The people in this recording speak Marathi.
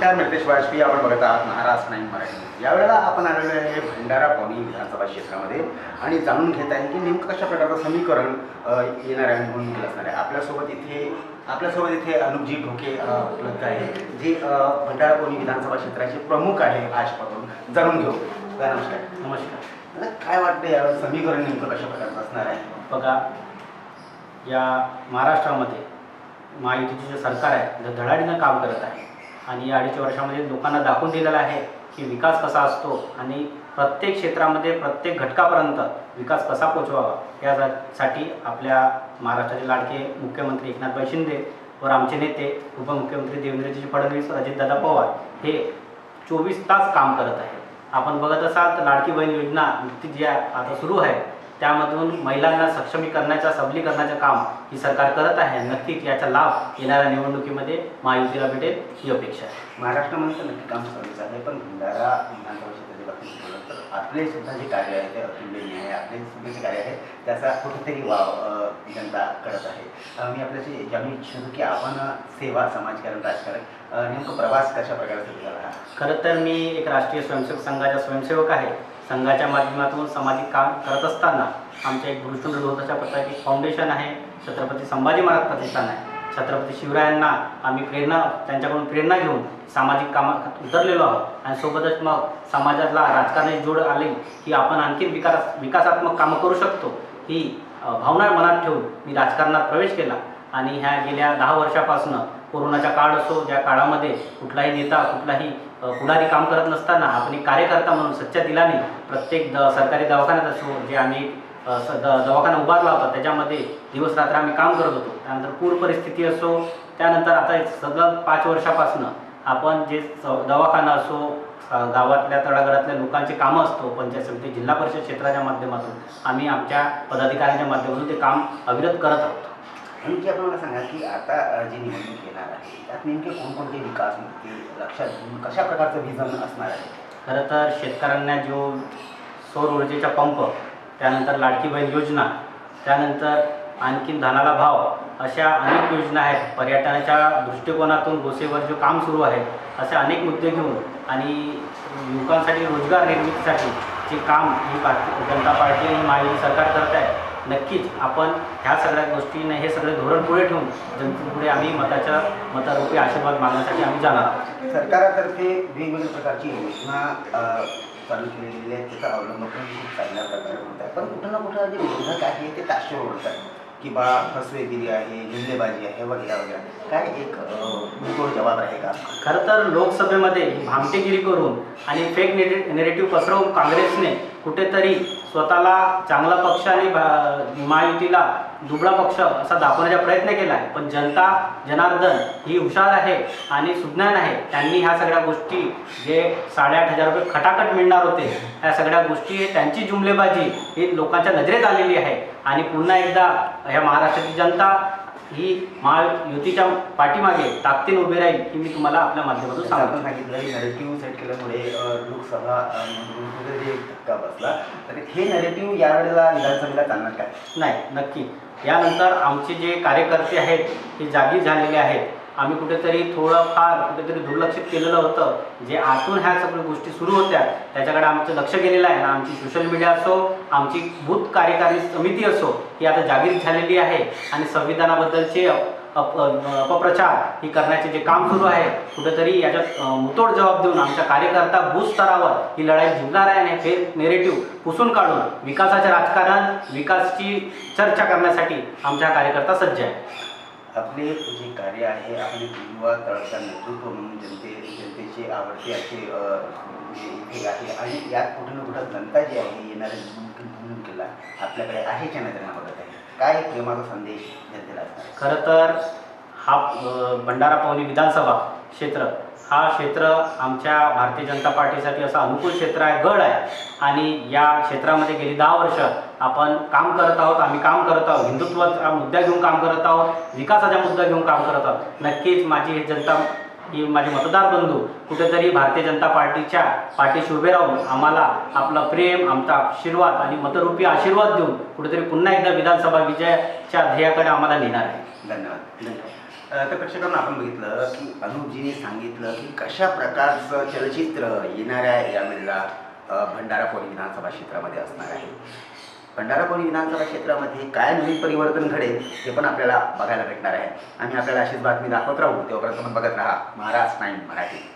नमस्कार मितेश वाजपेयी. आपण बघत आहात महाराष्ट्र नाईन मराठी. यावेळेला आपण आलेलो आहे भंडारा पवनी विधानसभा क्षेत्रामध्ये. आणि जाणून घेत आहे की नेमकं कशा प्रकारचं समीकरण अ, येणाऱ्या निवडणुकीला असणार आहे. आपल्यासोबत इथे आपल्यासोबत इथे अनुपजी ढोके उपलब्ध आहे. जे भंडारा पवनी विधानसभा क्षेत्राचे प्रमुख आहे आजपासून. जाणून घेऊ. नमस्कार. नमस्कार. काय वाटतं यावेळेस समीकरण नेमकं कशा प्रकारचं असणार आहे? बघा या महाराष्ट्रामध्ये महायुतीचे जे सरकार आहे जे धडाडीनं काम करत आहे आणि या अडीच वर्षामध्ये लोकांना दाखवून दिलेलं आहे की विकास कसा असतो आणि प्रत्येक क्षेत्रामध्ये प्रत्येक घटकापर्यंत विकास कसा पोचवावा यासाठी आपल्या महाराष्ट्राचे लाडके मुख्यमंत्री एकनाथभाई शिंदे व आमचे नेते उपमुख्यमंत्री देवेंद्रजी फडणवीस अजितदादा पवार हे चोवीस तास काम करत आहे आपण बघत असाल तर लाडकी बहीण योजना नुकतीच जी आहे आता सुरू आहे. त्यामधून महिलांना सक्षमीकरणाच्या सबलीकरणाचं काम ही सरकार करत आहे. नक्कीच याचा लाभ येणाऱ्या निवडणुकीमध्ये महायुतीला भेटेल ही अपेक्षा आहे. महाराष्ट्रामध्ये नक्की काम चालूच आहे पण भंडारा विधानसभा क्षेत्राची बाबतीत तर आपले सुद्धा जे कार्य आहे ते अतुलनीय आहे. आपले सुद्धा जे कार्य आहे त्याचा कुठेतरी वाव जनता करत आहे. मी आपल्याशी जाणून इच्छितो की आपण सेवा समाजकारण राजकारण नेमकं प्रवास कशा प्रकारे सुरू झाला? खरं तर मी एक राष्ट्रीय स्वयंसेवक संघाचा स्वयंसेवक आहे. संघाच्या माध्यमातून सामाजिक काम करत असताना आमच्या एक गुरुचंद्र लोहताच्या पत्रात एक फाउंडेशन आहे. छत्रपती संभाजी महाराज प्रतिष्ठान आहे. छत्रपती शिवरायांना आम्ही प्रेरणा त्यांच्याकडून प्रेरणा घेऊन सामाजिक कामात उतरलेलो आहोत. आणि सोबतच मग समाजातला राजकारणाची जोड आली की आपण आणखी विकास विकासात्मक कामं करू शकतो. ही भावना मनात ठेवून मी राजकारणात प्रवेश केला. आणि ह्या गेल्या दहा वर्षापासून कोरोनाचा काळ असो ज्या काळामध्ये कुठलाही नेता कुठलाही पुढारी काम करत नसताना आपण एक कार्यकर्ता म्हणून सच्च्या दिलाने प्रत्येक द सरकारी दवाखान्यात असो जे आम्ही स द दवाखाना उभारला होता त्याच्यामध्ये दिवस रात्र आम्ही काम करत होतो. त्यानंतर पूर परिस्थिती असो त्यानंतर आता एक सलग पाच वर्षापासून आपण जे दवाखाना असो गावातल्या तळागाळातल्या लोकांचे कामं असतो पंचायत समिती जिल्हा परिषद क्षेत्राच्या माध्यमातून आम्ही आमच्या पदाधिकाऱ्यांच्या माध्यमातून ते काम अविरत करत आहोत. आणि जे आपण मला सांगा की आता अ, जी निवडणूक येणार आहे त्यात नेमके कोणकोणते विकास मुद्दे लक्षात घेऊन कशा प्रकारचं विजन असणार आहे? खरं तर शेतकऱ्यांना जो सौर ऊर्जेचा पंप त्यानंतर लाडकी बहीण योजना त्यानंतर आणखीन धानाला भाव अशा अनेक योजना आहेत. पर्यटनाच्या दृष्टिकोनातून गोसेवर जो काम सुरू आहे असे अनेक मुद्दे घेऊन आणि युवकांसाठी रोजगार निर्मितीसाठी जे काम ही भारतीय जनता पार्टी आणि महायुती सरकार करत आहे नक्कीच आपण ह्या सगळ्या गोष्टीने हे सगळे धोरण पुढे ठेवून जनतेपुढे आम्ही मताच्या मतारूपी आशीर्वाद मागण्यासाठी आम्ही जाणार आहोत. सरकारातर्फे वेगवेगळ्या प्रकारची योजना चालू केलेली आहे त्याचा अवलंब पण खूप चांगल्या प्रकारे होत आहे. पण कुठं ना कुठं जे विरोधक आहे ते ताशेवर ओढतात की बा फसवेगिरी आहे जुल्लेबाजी आहे वगैरे वगैरे. काय एक मुतोड जबाब आहे का? खरं तर लोकसभेमध्ये भामटेगिरी करून आणि फेक नेरे नेरेटिव्ह पसरवून काँग्रेसने कुठेतरी स्वतःला चांगला पक्ष आणि महायुतीला दुबळा पक्ष असा दाखवण्याचा प्रयत्न केला आहे पण जनता जनार्दन ही हुशार आहे आणि सुज्ञान आहे. त्यांनी ह्या सगळ्या गोष्टी जे साडेआठ हजार रुपये खटाखट मिळणार होते ह्या सगळ्या गोष्टी त्यांची जुमलेबाजी ही लोकांच्या नजरेत आलेली आहे. आणि पुन्हा एकदा ह्या महाराष्ट्राची जनता ही महायुतीच्या पाठीमागे ताकदीने उभी राहील ही मी तुम्हाला आपल्या माध्यमातून सांगतो. सांगितलं की नरेटिव्ह सेट केल्यामुळे लोकसभा एक धक्का बसला तर हे नरेटिव्ह यावेळेला विधानसभेला चालणार काय नाही नक्की. यानंतर आमचे जे कार्यकर्ते आहेत हे जागी झालेले आहेत. आम्ही कुठेतरी थोडंफार कुठेतरी दुर्लक्षित केलेलं होतं. जे आतून ह्या सगळ्या गोष्टी सुरू होत्या त्याच्याकडे आमचं लक्ष गेलेलं आहे. आणि आमची सोशल मीडिया असो आमची बूथ कार्यकारी समिती असो ही आता जागृत झालेली आहे. आणि संविधानाबद्दलचे अप अपप्रचार ही करण्याचे जे काम सुरू आहे कुठेतरी याच्यात मुतोड जबाब देऊन आमच्या कार्यकर्ता बूथ स्तरावर ही लढाई जिंकणार आहे आणि फेक नेरेटिव्ह पुसून काढून विकासाचे राजकारण विकासची चर्चा करण्यासाठी आमच्या कार्यकर्ता सज्ज आहे आपले जे कार्य आहे आपले युवा तळाचा नेतृत्व म्हणून जनते जनतेचे आवडते असे हे आहे. आणि यात कुठं ना कुठं जनता जी आहे येणाऱ्या निवडणुकीला आपल्याकडे आहे की नाही त्यांना बघत आहे. काय प्रेमाचा संदेश जनतेला खरं तर हा भंडारा पवनी विधानसभा क्षेत्र. हा क्षेत्र आमच्या भारतीय जनता पार्टीसाठी असा अनुकूल क्षेत्र आहे गड आहे. आणि या क्षेत्रामध्ये गेली दहा वर्ष आपण काम करत आहोत आम्ही काम करत आहोत. हिंदुत्वाचा मुद्दा घेऊन काम करत आहोत विकासाचा मुद्दा घेऊन काम करत आहोत. नक्कीच माझी जनता ही माझे मतदार बंधू कुठेतरी भारतीय जनता पार्टीच्या पाठीशी उभे राहून आम्हाला आपलं प्रेम आमचा आशीर्वाद आणि मतरूपी आशीर्वाद देऊन कुठेतरी पुन्हा एकदा विधानसभा विजयाच्या ध्येयाकडे आम्हाला नेणार आहे. धन्यवाद. धन्यवाद. तर प्रेक्षकांना आपण बघितलं की अनुपजीने सांगितलं की कशा प्रकारचं चलचित्र येणाऱ्या यावेळेला भंडारा पोली विधानसभा क्षेत्रामध्ये असणार आहे. भंडारा पोली विधानसभा क्षेत्रामध्ये काय नवीन परिवर्तन घडेल हे पण आपल्याला बघायला भेटणार आहे. आणि आपल्याला अशीच बातमी दाखवत राहू. तेव्हापर्यंत आपण बघत राहा. महाराज नाईन मराठी.